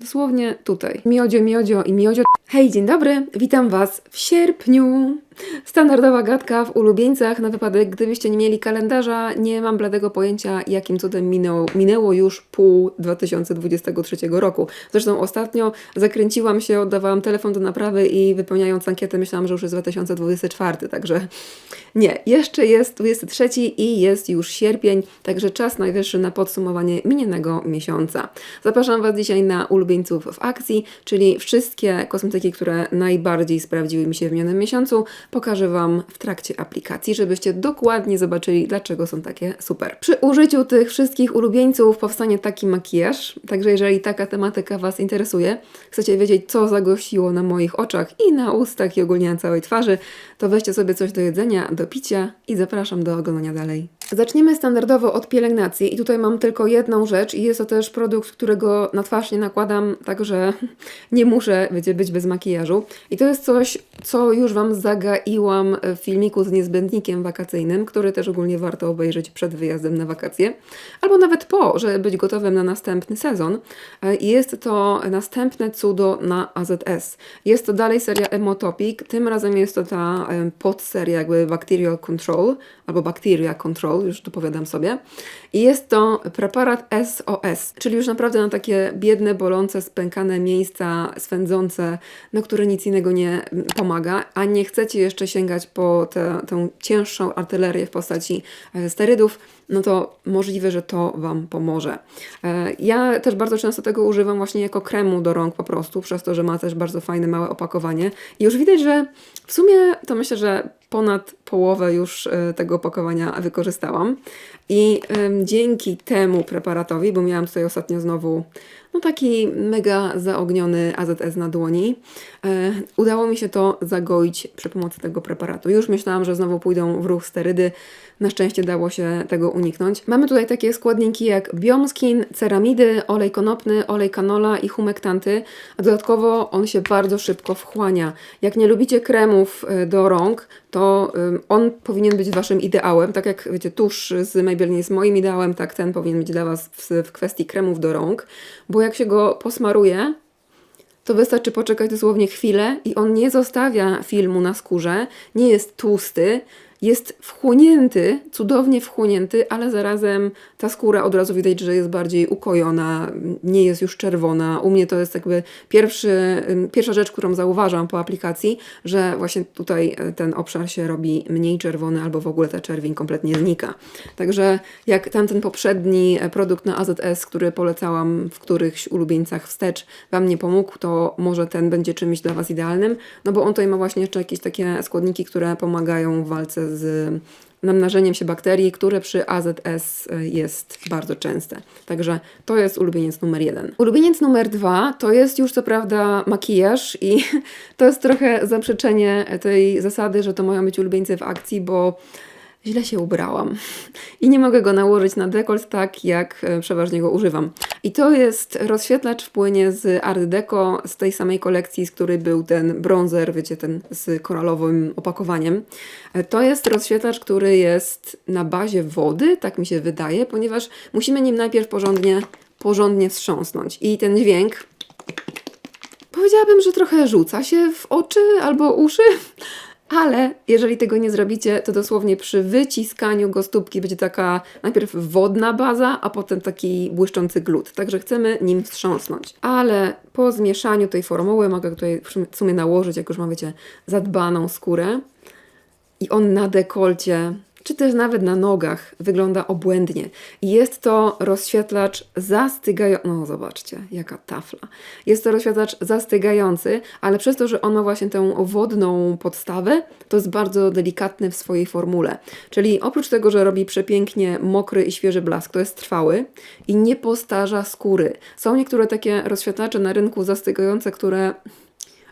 Dosłownie tutaj. Miodzio, miodzio i miodzio. Hej, dzień dobry, witam Was w sierpniu. Standardowa gadka w ulubieńcach na wypadek, gdybyście nie mieli kalendarza, nie mam bladego pojęcia, jakim cudem minęło, minęło już pół 2023 roku. Zresztą ostatnio zakręciłam się, oddawałam telefon do naprawy i wypełniając ankietę myślałam, że już jest 2024, także nie, jeszcze jest 23 i jest już sierpień, także czas najwyższy na podsumowanie minionego miesiąca. Zapraszam Was dzisiaj na ulubieńców w akcji, czyli wszystkie kosmetyki, które najbardziej sprawdziły mi się w minionym miesiącu, pokażę Wam w trakcie aplikacji, żebyście dokładnie zobaczyli, dlaczego są takie super. Przy użyciu tych wszystkich ulubieńców powstanie taki makijaż, także jeżeli taka tematyka Was interesuje, chcecie wiedzieć, co zagościło na moich oczach i na ustach i ogólnie na całej twarzy, to weźcie sobie coś do jedzenia, do picia i zapraszam do oglądania dalej. Zaczniemy standardowo od pielęgnacji i tutaj mam tylko jedną rzecz i jest to też produkt, którego na twarz nie nakładam, także nie muszę, wiecie, być bez makijażu. I to jest coś, co już Wam zagaiłam w filmiku z niezbędnikiem wakacyjnym, który też ogólnie warto obejrzeć przed wyjazdem na wakacje, albo nawet po, żeby być gotowym na następny sezon. E, jest to następne cudo na AZS. Jest to dalej seria Emotopic, tym razem jest to ta podseria jakby Bacterial Control, albo Bacteria Control, już dopowiadam sobie. I jest to preparat SOS, czyli już naprawdę na takie biedne, bolące, spękane miejsca, swędzące, na które nic innego nie pomaga, a nie chcecie jeszcze sięgać po tę, tę cięższą artylerię w postaci e, sterydów, no to możliwe, że to Wam pomoże. E, Ja też bardzo często tego używam właśnie jako kremu do rąk po prostu, przez to, że ma też bardzo fajne, małe opakowanie. I już widać, że w sumie to myślę, że ponad połowę już e, tego opakowania wykorzystałam. I dzięki temu preparatowi, bo miałam tutaj ostatnio znowu no taki mega zaogniony AZS na dłoni, e, udało mi się to zagoić przy pomocy tego preparatu. Już myślałam, że znowu pójdą w ruch sterydy. Na szczęście dało się tego uniknąć. Mamy tutaj takie składniki jak biomskin, ceramidy, olej konopny, olej kanola i humektanty, a dodatkowo on się bardzo szybko wchłania. Jak nie lubicie kremów e, do rąk, to ym, on powinien być waszym ideałem. Tak jak wiecie, tusz z Maybelline jest moim ideałem, tak ten powinien być dla was w, w kwestii kremów do rąk, bo jak się go posmaruje, to wystarczy poczekać dosłownie chwilę i on nie zostawia filmu na skórze, nie jest tłusty, jest wchłonięty, cudownie wchłonięty, ale zarazem ta skóra od razu widać, że jest bardziej ukojona, nie jest już czerwona. U mnie to jest jakby pierwszy, pierwsza rzecz, którą zauważam po aplikacji, że właśnie tutaj e, ten obszar się robi mniej czerwony albo w ogóle ta czerwień kompletnie znika. Także jak tamten poprzedni e, produkt na AZS, który polecałam w którychś ulubieńcach wstecz, Wam nie pomógł, to może ten będzie czymś dla Was idealnym, no bo on tutaj ma właśnie jeszcze jakieś takie składniki, które pomagają w walce z namnażeniem się bakterii, które przy AZS jest bardzo częste. Także to jest ulubieniec numer jeden. Ulubieniec numer dwa to jest już co prawda makijaż i to jest trochę zaprzeczenie tej zasady, że to mają być ulubieńcy w akcji, bo źle się ubrałam i nie mogę go nałożyć na dekolt tak, jak e, przeważnie go używam. I to jest rozświetlacz w płynie z Art Deco, z tej samej kolekcji, z której był ten bronzer, wiecie, ten z koralowym opakowaniem. E, To jest rozświetlacz, który jest na bazie wody, tak mi się wydaje, ponieważ musimy nim najpierw porządnie, porządnie wstrząsnąć. I ten dźwięk Powiedziałabym, że trochę rzuca się w oczy albo uszy, ale jeżeli tego nie zrobicie, to dosłownie przy wyciskaniu go stópki będzie taka najpierw wodna baza, a potem taki błyszczący glut. Także chcemy nim wstrząsnąć. Ale po zmieszaniu tej formuły mogę tutaj w sumie nałożyć, jak już mam, wiecie, zadbaną skórę. I on na dekolcie, czy też nawet na nogach, wygląda obłędnie. Jest to rozświetlacz zastygający. No, zobaczcie, jaka tafla. Jest to rozświetlacz zastygający, ale przez to, że on ma właśnie tę wodną podstawę, to jest bardzo delikatny w swojej formule. Czyli oprócz tego, że robi przepięknie mokry i świeży blask, to jest trwały i nie postarza skóry. Są niektóre takie rozświetlacze na rynku zastygające, które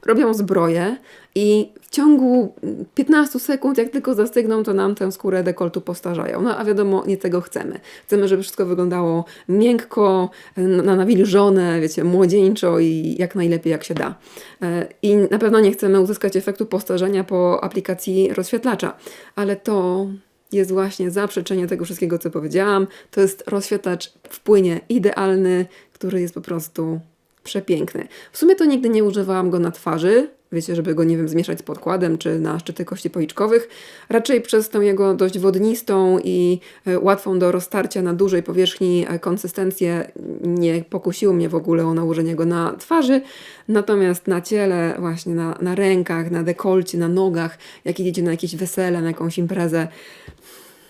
robią zbroję i ciągu 15 sekund, jak tylko zastygną, to nam tę skórę dekoltu postarzają. No a wiadomo, nie tego chcemy. Chcemy, żeby wszystko wyglądało miękko, na nawilżone, wiecie, młodzieńczo i jak najlepiej jak się da. E, I na pewno nie chcemy uzyskać efektu postarzenia po aplikacji rozświetlacza, ale to jest właśnie zaprzeczenie tego wszystkiego, co powiedziałam. To jest rozświetlacz w płynie idealny, który jest po prostu przepiękny. W sumie to nigdy nie używałam go na twarzy, wiecie, żeby go, nie wiem, zmieszać z podkładem czy na szczyty kości policzkowych. Raczej przez tą jego dość wodnistą i e, łatwą do roztarcia na dużej powierzchni e, konsystencję nie pokusiło mnie w ogóle o nałożenie go na twarzy. Natomiast na ciele, właśnie na, na rękach, na dekolcie, na nogach, jak idziecie na jakieś wesele, na jakąś imprezę,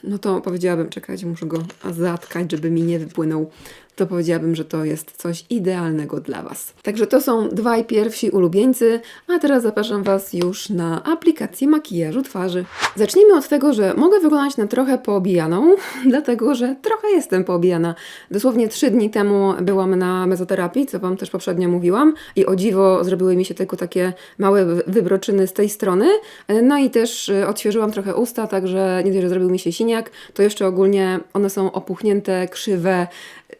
no to powiedziałabym, czekajcie, muszę go zatkać, żeby mi nie wypłynął. To powiedziałabym, że to jest coś idealnego dla Was. Także to są dwaj pierwsi ulubieńcy, a teraz zapraszam Was już na aplikację makijażu twarzy. Zacznijmy od tego, że mogę wyglądać na trochę poobijaną, dlatego że trochę jestem poobijana. Dosłownie trzy dni temu byłam na mezoterapii, co Wam też poprzednio mówiłam i o dziwo zrobiły mi się tylko takie małe wy- wybroczyny z tej strony. No i też y, odświeżyłam trochę usta, także nie dość, że zrobił mi się siniak, to jeszcze ogólnie one są opuchnięte, krzywe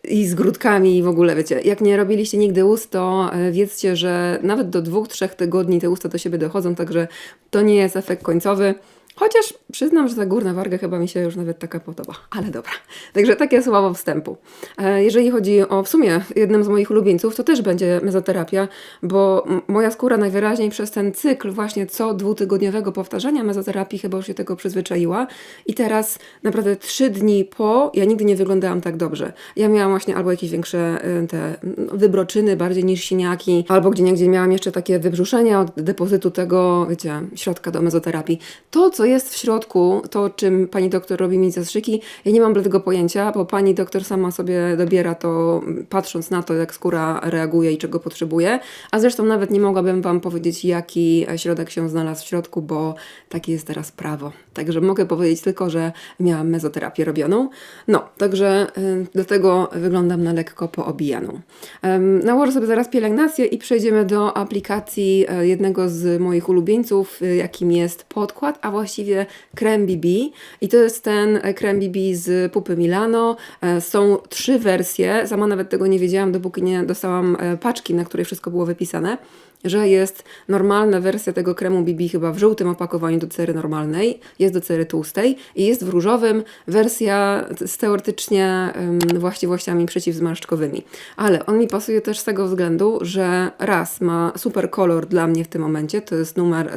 i z grudkami i w ogóle wiecie, jak nie robiliście nigdy ust, to e, wiedzcie, że nawet do dwóch, trzech tygodni te usta do siebie dochodzą, także to nie jest efekt końcowy. Chociaż przyznam, że ta górna warga chyba mi się już nawet taka podoba, ale dobra. Także takie słowo wstępu. E, Jeżeli chodzi o w sumie jednym z moich ulubieńców, to też będzie mezoterapia, bo moja skóra najwyraźniej przez ten cykl właśnie co dwutygodniowego powtarzania mezoterapii chyba już się tego przyzwyczaiła i teraz naprawdę trzy dni po, ja nigdy nie wyglądałam tak dobrze. Ja miałam właśnie albo jakieś większe y, te wybroczyny bardziej niż siniaki, albo gdzie niegdzie miałam jeszcze takie wybrzuszenia od depozytu tego, wiecie, środka do mezoterapii. To, co jest w środku, to czym pani doktor robi mi zastrzyki, ja nie mam bladego pojęcia, bo pani doktor sama sobie dobiera to, patrząc na to, jak skóra reaguje i czego potrzebuje, a zresztą nawet nie mogłabym wam powiedzieć, jaki środek się znalazł w środku, bo takie jest teraz prawo. Także mogę powiedzieć tylko, że miałam mezoterapię robioną. No, także y, dlatego wyglądam na lekko poobijaną. Nałożę sobie zaraz pielęgnację i przejdziemy do aplikacji e, jednego z moich ulubieńców, y, jakim jest podkład, a właściwie krem BB. I to jest ten e, krem BB z pupy Milano. E, Są trzy wersje. Sama nawet tego nie wiedziałam, dopóki nie dostałam e, paczki, na której wszystko było wypisane że jest normalna wersja tego kremu BB chyba w żółtym opakowaniu do cery normalnej, jest do cery tłustej i jest w różowym wersja z teoretycznie właściwościami przeciwzmarszczkowymi. Ale on mi pasuje też z tego względu, że raz ma super kolor dla mnie w tym momencie, to jest numer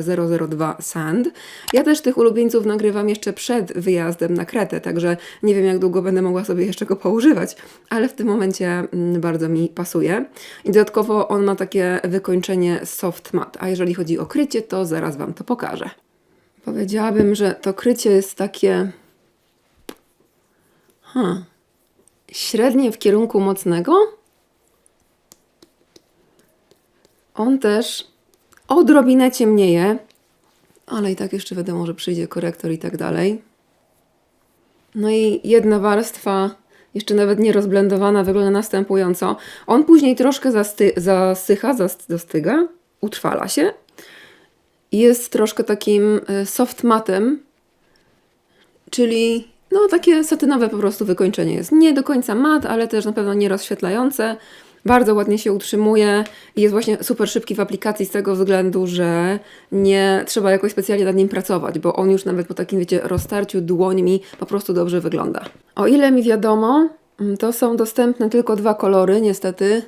002 Sand. Ja też tych ulubieńców nagrywam jeszcze przed wyjazdem na Kretę, także nie wiem jak długo będę mogła sobie jeszcze go poużywać, ale w tym momencie mm, bardzo mi pasuje. I dodatkowo on ma takie wykończenie soft matte, a jeżeli chodzi o krycie, to zaraz Wam to pokażę. Powiedziałabym, że to krycie jest takie średnie w kierunku mocnego. On też odrobinę ciemnieje, ale i tak jeszcze wiadomo, że przyjdzie korektor i tak dalej. No i jedna warstwa, jeszcze nawet nie rozblendowana, wygląda następująco. On później troszkę zasty- zasycha, zas- zastyga, utrwala się. Jest troszkę takim e, soft matem, czyli no takie satynowe po prostu wykończenie jest. Nie do końca mat, ale też na pewno nie rozświetlające. Bardzo ładnie się utrzymuje i jest właśnie super szybki w aplikacji z tego względu, że nie trzeba jakoś specjalnie nad nim pracować, bo on już nawet po takim, wiecie, roztarciu dłońmi po prostu dobrze wygląda. O ile mi wiadomo, mm, to są dostępne tylko dwa kolory, niestety.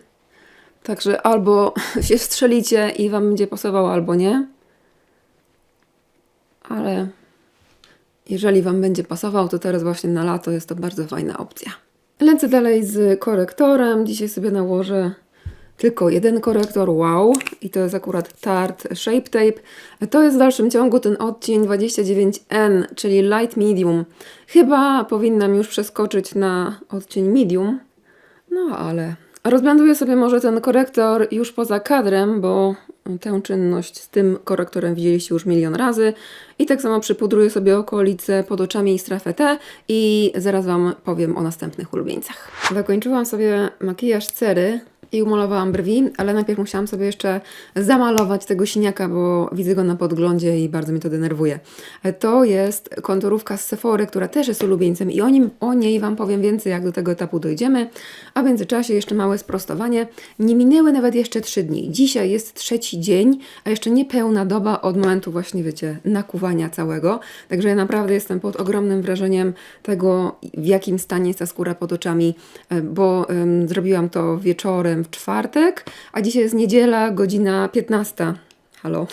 Także albo się strzelicie i Wam będzie pasowało, albo nie. Ale jeżeli Wam będzie pasował, to teraz właśnie na lato jest to bardzo fajna opcja. Lecę dalej z korektorem. Dzisiaj sobie nałożę tylko jeden korektor, wow. I to jest akurat Tarte Shape Tape. To jest w dalszym ciągu ten odcień 29N, czyli Light Medium. Chyba powinnam już przeskoczyć na odcień Medium. No ale rozblenduję sobie może ten korektor już poza kadrem, bo tę czynność z tym korektorem widzieliście już milion razy. I tak samo przypudruję sobie okolice pod oczami i strefę T i zaraz Wam powiem o następnych ulubieńcach. Dokończyłam sobie makijaż cery i umalowałam brwi, ale najpierw musiałam sobie jeszcze zamalować tego siniaka, bo widzę go na podglądzie i bardzo mnie to denerwuje. To jest konturówka z Sephory, która też jest ulubieńcem i o, nim, o niej Wam powiem więcej, jak do tego etapu dojdziemy. A w międzyczasie jeszcze małe sprostowanie. Nie minęły nawet jeszcze trzy dni. Dzisiaj jest trzeci dzień, a jeszcze nie pełna doba od momentu właśnie, wiecie, nakuwania całego. Także ja naprawdę jestem pod ogromnym wrażeniem tego, w jakim stanie jest ta skóra pod oczami, e, bo em, zrobiłam to wieczorem nagrywam w czwartek, a dzisiaj jest niedziela, godzina 15. Halo.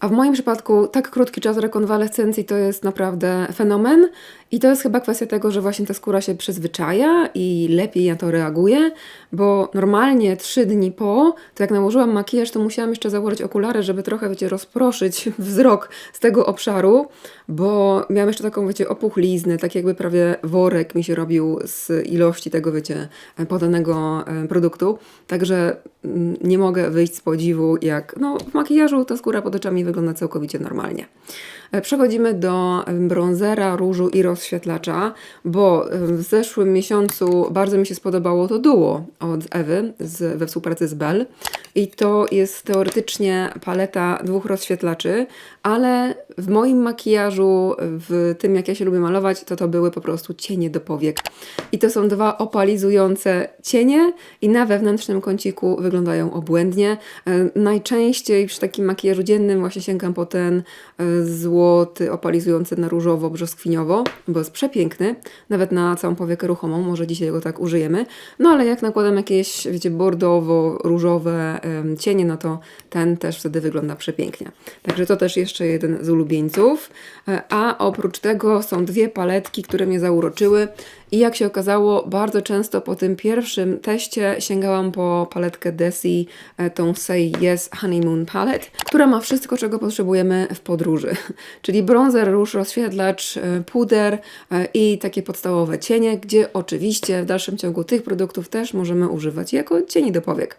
A w moim przypadku tak krótki czas rekonwalescencji to jest naprawdę fenomen i to jest chyba kwestia tego, że właśnie ta skóra się przyzwyczaja i lepiej na to reaguje, bo normalnie trzy dni po, to jak nałożyłam makijaż, to musiałam jeszcze założyć okulary, żeby trochę, wiecie, rozproszyć wzrok z tego obszaru, bo miałam jeszcze taką, wiecie, opuchliznę, tak jakby prawie worek mi się robił z ilości tego, wiecie, podanego produktu, także mm, nie mogę wyjść z podziwu, jak no, w makijażu ta skóra pod oczami wygląda całkowicie normalnie. E, Przechodzimy do bronzera, różu i rozświetlacza, bo w zeszłym miesiącu bardzo mi się spodobało to duo od Ewy z, we współpracy z Bell. I to jest teoretycznie paleta dwóch rozświetlaczy, ale w moim makijażu, w tym jak ja się lubię malować, to to były po prostu cienie do powiek. I to są dwa opalizujące cienie i na wewnętrznym kąciku wyglądają obłędnie. E, Najczęściej przy takim makijażu dziennym właśnie sięgam po ten e, złoty opalizujący na różowo, brzoskwiniowo, bo jest przepiękny, nawet na całą powiekę ruchomą, może dzisiaj go tak użyjemy. No ale jak nakładam jakieś, wiecie, bordowo-różowe cienie, no to ten też wtedy wygląda przepięknie. Także to też jeszcze jeden z ulubieńców. E, A oprócz tego są dwie paletki, które mnie zauroczyły. I jak się okazało, bardzo często po tym pierwszym teście sięgałam po paletkę Desi, e, tą Say Yes Honeymoon Palette, która ma wszystko, czego potrzebujemy w podróży. Czyli bronzer, róż, rozświetlacz, e, puder i takie podstawowe cienie, gdzie oczywiście w dalszym ciągu tych produktów też możemy używać jako cieni do powiek.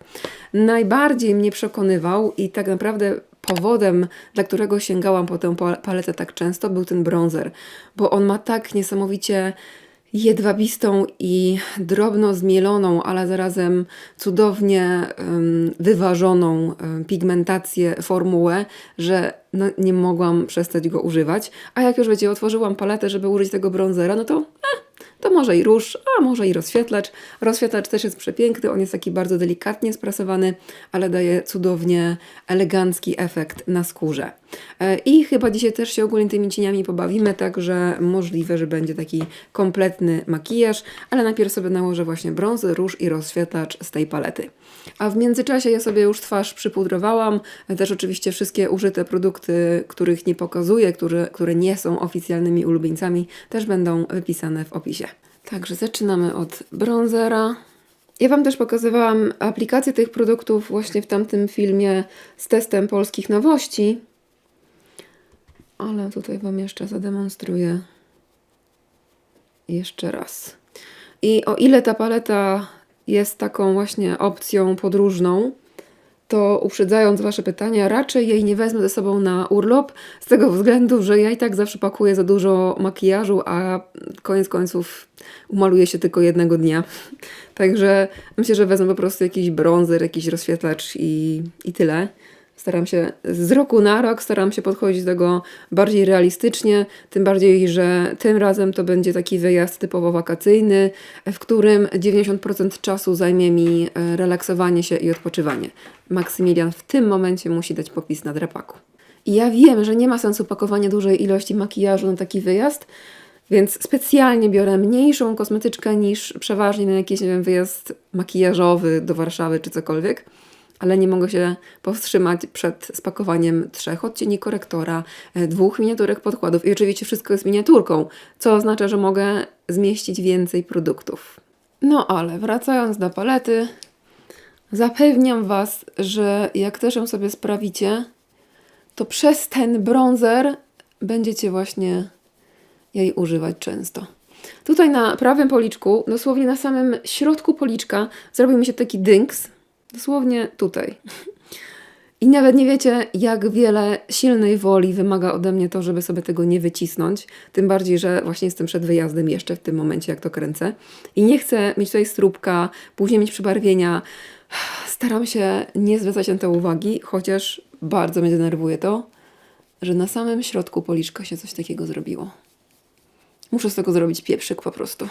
Najbardziej mnie przekonywał i tak naprawdę powodem, dla którego sięgałam po tę pa- paletę tak często, był ten bronzer, bo on ma tak niesamowicie jedwabistą i drobno zmieloną, ale zarazem cudownie wyważoną pigmentację, formułę, że no, nie mogłam przestać go używać. A jak już wiecie, otworzyłam paletę, żeby użyć tego bronzera, no to eh, to może i róż, a może i rozświetlacz. Rozświetlacz też jest przepiękny, on jest taki bardzo delikatnie sprasowany, ale daje cudownie elegancki efekt na skórze. I chyba dzisiaj też się ogólnie tymi cieniami pobawimy, także możliwe, że będzie taki kompletny makijaż, ale najpierw sobie nałożę właśnie brązy, róż i rozświetlacz z tej palety. A w międzyczasie ja sobie już twarz przypudrowałam, też oczywiście wszystkie użyte produkty, których nie pokazuję, które, które nie są oficjalnymi ulubieńcami, też będą wypisane w opisie. Także zaczynamy od bronzera. Ja Wam też pokazywałam aplikację tych produktów właśnie w tamtym filmie z testem polskich nowości. Ale tutaj Wam jeszcze zademonstruję jeszcze raz. I o ile ta paleta jest taką właśnie opcją podróżną, to uprzedzając Wasze pytania, raczej jej nie wezmę ze sobą na urlop, z tego względu, że ja i tak zawsze pakuję za dużo makijażu, a koniec końców umaluję się tylko jednego dnia. Także myślę, że wezmę po prostu jakiś bronzer, jakiś rozświetlacz i, i tyle. Staram się z roku na rok, staram się podchodzić do tego bardziej realistycznie, tym bardziej, że tym razem to będzie taki wyjazd typowo wakacyjny, w którym 90% czasu zajmie mi e, relaksowanie się i odpoczywanie. Maksymilian w tym momencie musi dać popis na drapaku. I ja wiem, że nie ma sensu pakowania dużej ilości makijażu na taki wyjazd, więc specjalnie biorę mniejszą kosmetyczkę niż przeważnie na jakiś nie wiem, wyjazd makijażowy do Warszawy czy cokolwiek ale nie mogę się powstrzymać przed spakowaniem trzech odcieni korektora, e, dwóch miniaturek podkładów i oczywiście wszystko jest miniaturką, co oznacza, że mogę zmieścić więcej produktów. No ale wracając do palety, zapewniam Was, że jak też ją sobie sprawicie, to przez ten bronzer będziecie właśnie jej używać często. Tutaj na prawym policzku, dosłownie na samym środku policzka, zrobił mi się taki dynks, Dosłownie tutaj. I nawet nie wiecie, jak wiele silnej woli wymaga ode mnie to, żeby sobie tego nie wycisnąć. Tym bardziej, że właśnie jestem przed wyjazdem jeszcze w tym momencie, jak to kręcę. I nie chcę mieć tutaj strubka, później mieć przybarwienia. Staram się nie zwracać na to uwagi, chociaż bardzo mnie denerwuje to, że na samym środku policzka się coś takiego zrobiło. Muszę z tego zrobić pieprzyk po prostu.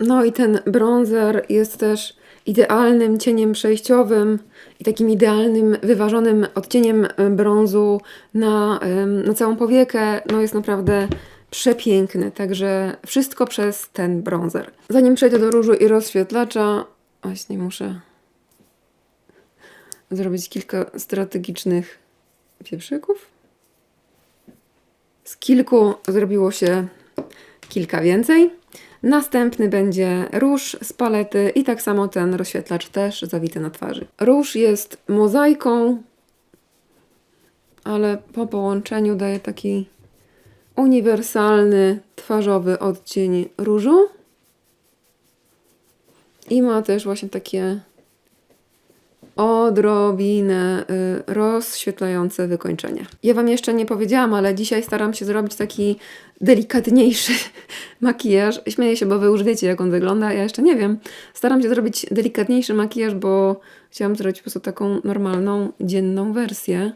No i ten bronzer jest też idealnym cieniem przejściowym i takim idealnym, wyważonym odcieniem e, brązu na, na całą powiekę. No jest naprawdę przepiękny, także wszystko przez ten bronzer. Zanim przejdę do różu i rozświetlacza, właśnie muszę zrobić kilka strategicznych pieprzyków. Z kilku zrobiło się kilka więcej. Następny będzie róż z palety i tak samo ten rozświetlacz też zawity na twarzy. Róż jest mozaiką, ale po połączeniu daje taki uniwersalny twarzowy odcień różu. I ma też właśnie takie odrobinę y, rozświetlające wykończenie. Ja Wam jeszcze nie powiedziałam, ale dzisiaj staram się zrobić taki delikatniejszy makijaż. Śmieję się, bo Wy już wiecie, jak on wygląda, ja jeszcze nie wiem. Staram się zrobić delikatniejszy makijaż, bo chciałam zrobić po prostu taką normalną, dzienną wersję.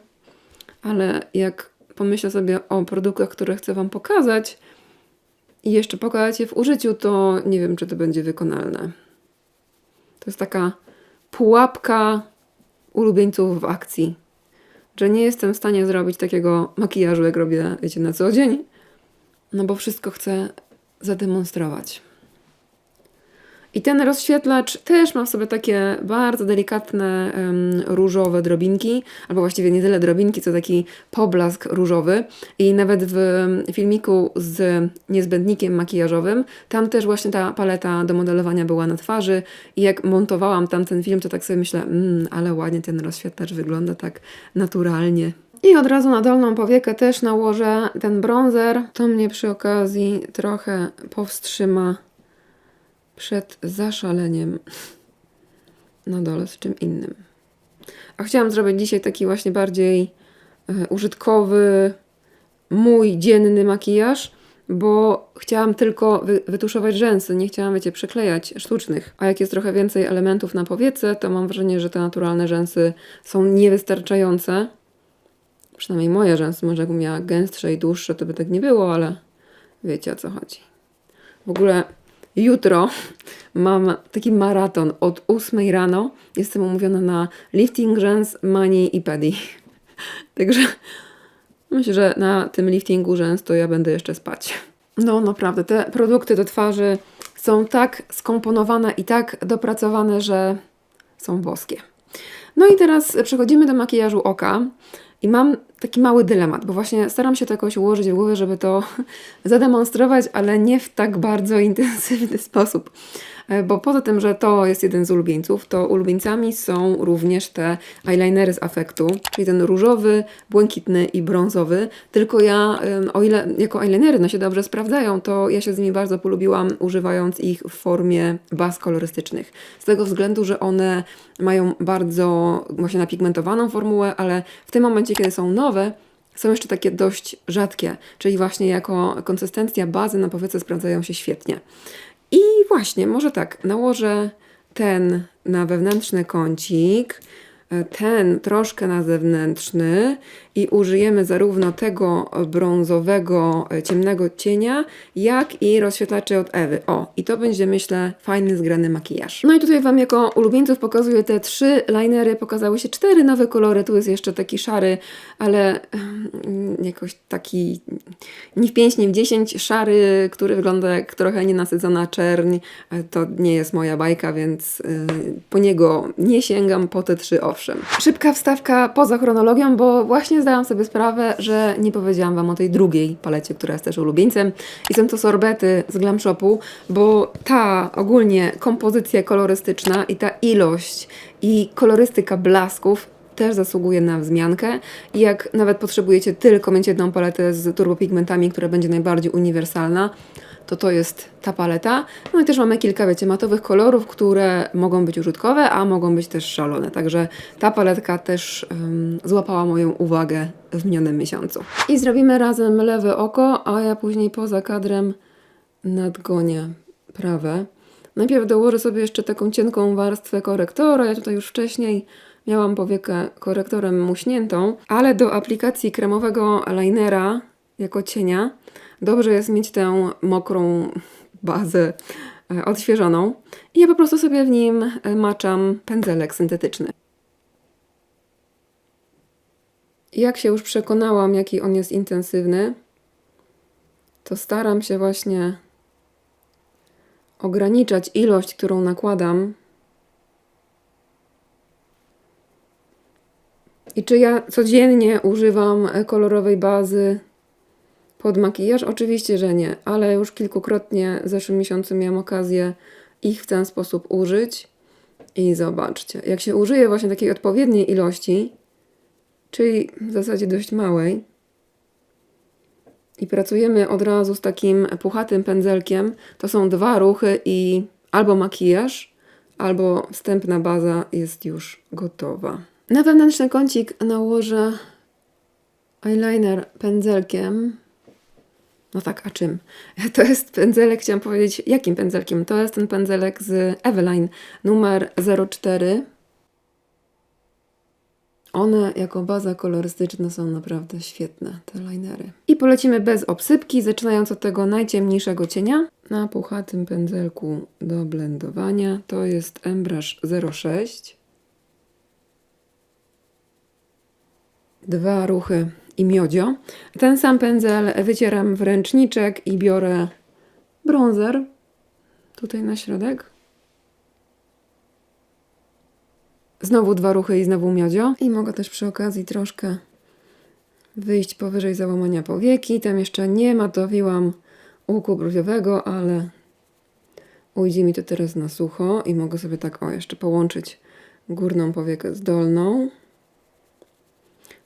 Ale jak pomyślę sobie o produktach, które chcę Wam pokazać i jeszcze pokazać je w użyciu, to nie wiem, czy to będzie wykonalne. To jest taka pułapka ulubieńców w akcji. Że nie jestem w stanie zrobić takiego makijażu, jak robię, wiecie, na co dzień, no bo wszystko chcę zademonstrować. I ten rozświetlacz też ma w sobie takie bardzo delikatne em, różowe drobinki, albo właściwie nie tyle drobinki, co taki poblask różowy. I nawet w filmiku z niezbędnikiem makijażowym, tam też właśnie ta paleta do modelowania była na twarzy. I jak montowałam tamten film, to tak sobie myślę, mmm, ale ładnie ten rozświetlacz wygląda tak naturalnie. I od razu na dolną powiekę też nałożę ten bronzer. To mnie przy okazji trochę powstrzyma przed zaszaleniem na dole z czym innym. A chciałam zrobić dzisiaj taki właśnie bardziej e, użytkowy, mój dzienny makijaż, bo chciałam tylko wy, wytuszować rzęsy, nie chciałam, wiecie, przyklejać sztucznych. A jak jest trochę więcej elementów na powiece, to mam wrażenie, że te naturalne rzęsy są niewystarczające. Przynajmniej moje rzęsy, może jakbym miała gęstsze i dłuższe, to by tak nie było, ale wiecie o co chodzi. W ogóle Jutro mam taki maraton od 8 rano. Jestem umówiona na lifting rzęs, mani i pedi. Także myślę, że na tym liftingu rzęs to ja będę jeszcze spać. No naprawdę, te produkty do twarzy są tak skomponowane i tak dopracowane, że są boskie. No i teraz przechodzimy do makijażu oka. I mam taki mały dylemat, bo właśnie staram się to jakoś ułożyć w głowie, żeby to zademonstrować, ale nie w tak bardzo intensywny sposób. E, bo poza tym, że to jest jeden z ulubieńców, to ulubieńcami są również te eyelinery z afektu, czyli ten różowy, błękitny i brązowy. Tylko ja, o ile jako eyelinery no się dobrze sprawdzają, to ja się z nimi bardzo polubiłam, używając ich w formie baz kolorystycznych. Z tego względu, że one mają bardzo właśnie napigmentowaną formułę, ale w tym momencie, kiedy są nowe, są jeszcze takie dość rzadkie, czyli właśnie jako konsystencja bazy na powiece sprawdzają się świetnie. I właśnie, może tak, nałożę ten na wewnętrzny kącik, ten troszkę na zewnętrzny i użyjemy zarówno tego brązowego, e, ciemnego cienia, jak i rozświetlaczy od Ewy. O, i to będzie myślę fajny, zgrany makijaż. No i tutaj Wam jako ulubieńców pokazuję te trzy linery, pokazały się cztery nowe kolory, tu jest jeszcze taki szary, ale mm, jakoś taki nie w 5, nie w 10, szary, który wygląda jak trochę nienasycona czerń, e, to nie jest moja bajka, więc yy, po niego nie sięgam, po te trzy owszem. Szybka wstawka poza chronologią, bo właśnie zdałam sobie sprawę, że nie powiedziałam Wam o tej drugiej palecie, która jest też ulubieńcem. I są to sorbety z Glam Shopu, bo ta ogólnie kompozycja kolorystyczna i ta ilość i kolorystyka blasków też zasługuje na wzmiankę. I jak nawet potrzebujecie tylko mieć jedną paletę z turbopigmentami, która będzie najbardziej uniwersalna, to to jest ta paleta. No i też mamy kilka, wiecie, matowych kolorów, które mogą być użytkowe, a mogą być też szalone. Także ta paletka też um, złapała moją uwagę w minionym miesiącu. I zrobimy razem lewe oko, a ja później poza kadrem nadgonię prawe. Najpierw dołożę sobie jeszcze taką cienką warstwę korektora. Ja tutaj już wcześniej miałam powiekę korektorem muśniętą, ale do aplikacji kremowego linera jako cienia dobrze jest mieć tę mokrą bazę e, odświeżoną. I ja po prostu sobie w nim e, maczam pędzelek syntetyczny. Jak się już przekonałam, jaki on jest intensywny, to staram się właśnie ograniczać ilość, którą nakładam. I czy ja codziennie używam e, kolorowej bazy pod makijaż? Oczywiście, że nie, ale już kilkukrotnie w zeszłym miesiącu miałam okazję ich w ten sposób użyć. I zobaczcie, jak się użyje właśnie takiej odpowiedniej ilości, czyli w zasadzie dość małej, i pracujemy od razu z takim puchatym pędzelkiem, to są dwa ruchy i albo makijaż, albo wstępna baza jest już gotowa. Na wewnętrzny kącik nałożę eyeliner pędzelkiem. No tak, a czym? To jest pędzelek, chciałam powiedzieć, jakim pędzelkiem? To jest ten pędzelek z Eveline numer 04. One jako baza kolorystyczna są naprawdę świetne, te linery. I polecimy bez obsypki, zaczynając od tego najciemniejszego cienia na puchatym pędzelku do blendowania. To jest Embrush 06. Dwa ruchy i miodzio. Ten sam pędzel wycieram w ręczniczek i biorę bronzer tutaj na środek. Znowu dwa ruchy i znowu miodzio. I mogę też przy okazji troszkę wyjść powyżej załamania powieki. Tam jeszcze nie matowiłam łuku brwiowego, ale ujdzie mi to teraz na sucho i mogę sobie tak o jeszcze połączyć górną powiekę z dolną.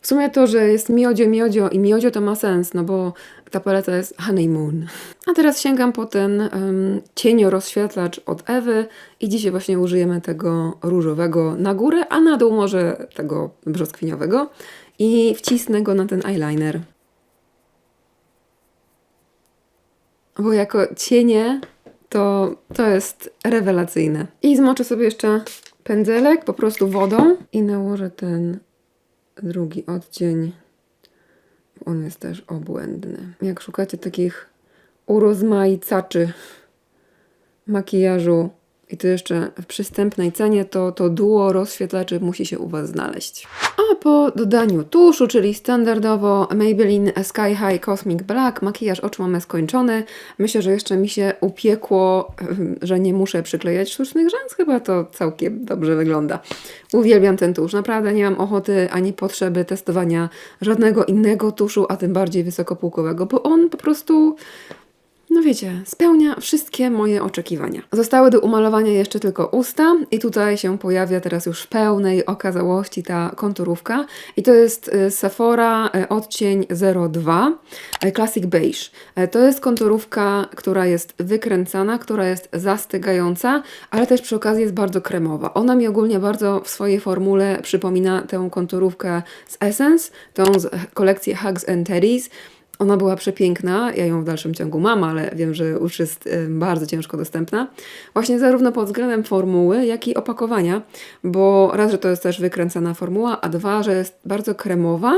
W sumie to, że jest miodzio, miodzio i miodzio to ma sens, no bo ta paleta jest honeymoon. A teraz sięgam po ten um, cieniorozświetlacz od Ewy i dzisiaj właśnie użyjemy tego różowego na górę, a na dół może tego brzoskwiniowego i wcisnę go na ten eyeliner. Bo jako cienie to, to jest rewelacyjne. I zmoczę sobie jeszcze pędzelek po prostu wodą i nałożę ten drugi odcień. On jest też obłędny. Jak szukacie takich urozmaicaczy makijażu i to jeszcze w przystępnej cenie, to to duo rozświetlaczy musi się u Was znaleźć. A po dodaniu tuszu, czyli standardowo Maybelline Sky High Cosmic Black, makijaż oczu mamy skończony. Myślę, że jeszcze mi się upiekło, że nie muszę przyklejać sztucznych rzęs. Chyba to całkiem dobrze wygląda. Uwielbiam ten tusz. Naprawdę nie mam ochoty ani potrzeby testowania żadnego innego tuszu, a tym bardziej wysokopółkowego, bo on po prostu no wiecie, spełnia wszystkie moje oczekiwania. Zostały do umalowania jeszcze tylko usta i tutaj się pojawia teraz już w pełnej okazałości ta konturówka i to jest y, Sephora y, odcień 02 y, Classic Beige. To jest konturówka, która jest wykręcana, która jest zastygająca, ale też przy okazji jest bardzo kremowa. Ona mi ogólnie bardzo w swojej formule przypomina tę konturówkę z Essence, tą z kolekcji Hugs and Teddies. Ona była przepiękna, ja ją w dalszym ciągu mam, ale wiem, że już jest bardzo ciężko dostępna. Właśnie zarówno pod względem formuły, jak i opakowania, bo raz, że to jest też wykręcana formuła, a dwa, że jest bardzo kremowa,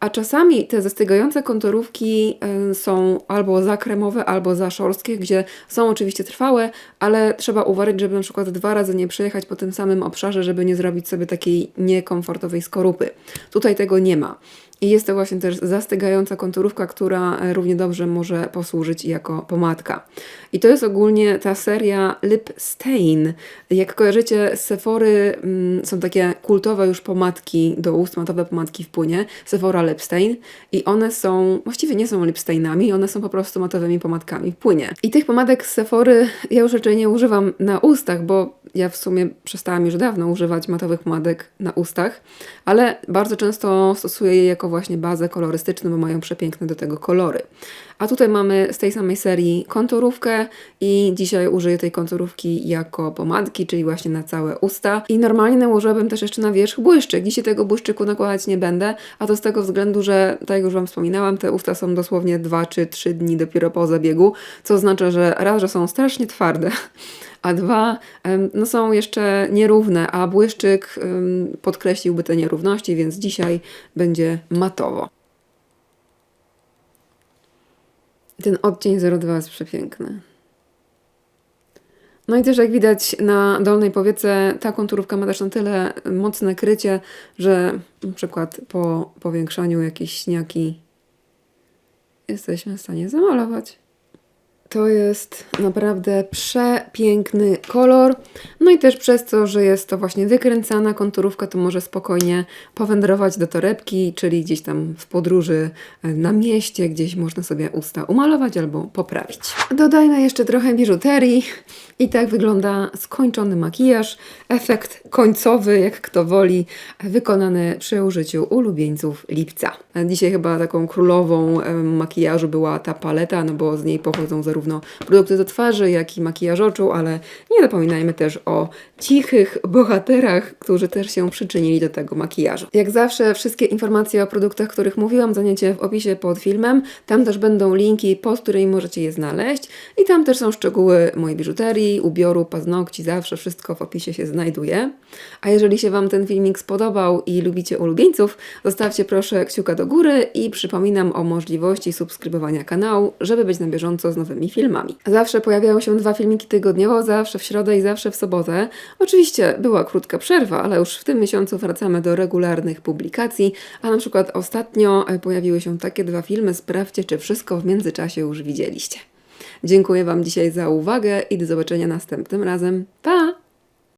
a czasami te zastygające konturówki są albo za kremowe, albo za szorstkie, gdzie są oczywiście trwałe, ale trzeba uważać, żeby na przykład dwa razy nie przejechać po tym samym obszarze, żeby nie zrobić sobie takiej niekomfortowej skorupy. Tutaj tego nie ma. I jest to właśnie też zastygająca konturówka, która e, równie dobrze może posłużyć jako pomadka. I to jest ogólnie ta seria Lip Stain. Jak kojarzycie, z Sephory mm, są takie kultowe już pomadki do ust, matowe pomadki w płynie. Sephora Lip Stain. I one są, właściwie nie są lip stainami, one są po prostu matowymi pomadkami w płynie. I tych pomadek z Sephory ja już raczej nie używam na ustach, bo ja w sumie przestałam już dawno używać matowych pomadek na ustach, ale bardzo często stosuję je jako właśnie bazę kolorystyczną, bo mają przepiękne do tego kolory. A tutaj mamy z tej samej serii konturówkę i dzisiaj użyję tej konturówki jako pomadki, czyli właśnie na całe usta. I normalnie nałożyłabym też jeszcze na wierzch błyszczyk. Dzisiaj tego błyszczyku nakładać nie będę, a to z tego względu, że tak jak już Wam wspominałam, te usta są dosłownie 2 czy 3 dni dopiero po zabiegu, co oznacza, że raz, że są strasznie twarde, a dwa, no są jeszcze nierówne, a błyszczyk podkreśliłby te nierówności, więc dzisiaj będzie matowo. Ten odcień 02 jest przepiękny. No i też jak widać na dolnej powiece ta konturówka ma też na tyle mocne krycie, że na przykład po powiększaniu jakieś śniaki jesteśmy w stanie zamalować. To jest naprawdę przepiękny kolor. No i też przez to, że jest to właśnie wykręcana konturówka, to może spokojnie powędrować do torebki, czyli gdzieś tam w podróży e, na mieście, gdzieś można sobie usta umalować albo poprawić. Dodajmy jeszcze trochę biżuterii i tak wygląda skończony makijaż. Efekt końcowy, jak kto woli, wykonany przy użyciu ulubieńców lipca. Dzisiaj chyba taką królową makijażu była ta paleta, no bo z niej pochodzą zarówno produkty do twarzy, jak i makijaż oczu, ale nie zapominajmy też o cichych bohaterach, którzy też się przyczynili do tego makijażu. Jak zawsze wszystkie informacje o produktach, których mówiłam, znajdziecie w opisie pod filmem. Tam też będą linki, pod którymi możecie je znaleźć i tam też są szczegóły mojej biżuterii, ubioru, paznokci, zawsze wszystko w opisie się znajduje. A jeżeli się Wam ten filmik spodobał i lubicie ulubieńców, zostawcie proszę kciuka do góry i przypominam o możliwości subskrybowania kanału, żeby być na bieżąco z nowymi filmami. Zawsze pojawiają się dwa filmiki tygodniowo, zawsze w środę i zawsze w sobotę. Oczywiście była krótka przerwa, ale już w tym miesiącu wracamy do regularnych publikacji, a na przykład ostatnio e, pojawiły się takie dwa filmy. Sprawdźcie, czy wszystko w międzyczasie już widzieliście. Dziękuję Wam dzisiaj za uwagę i do zobaczenia następnym razem. Pa!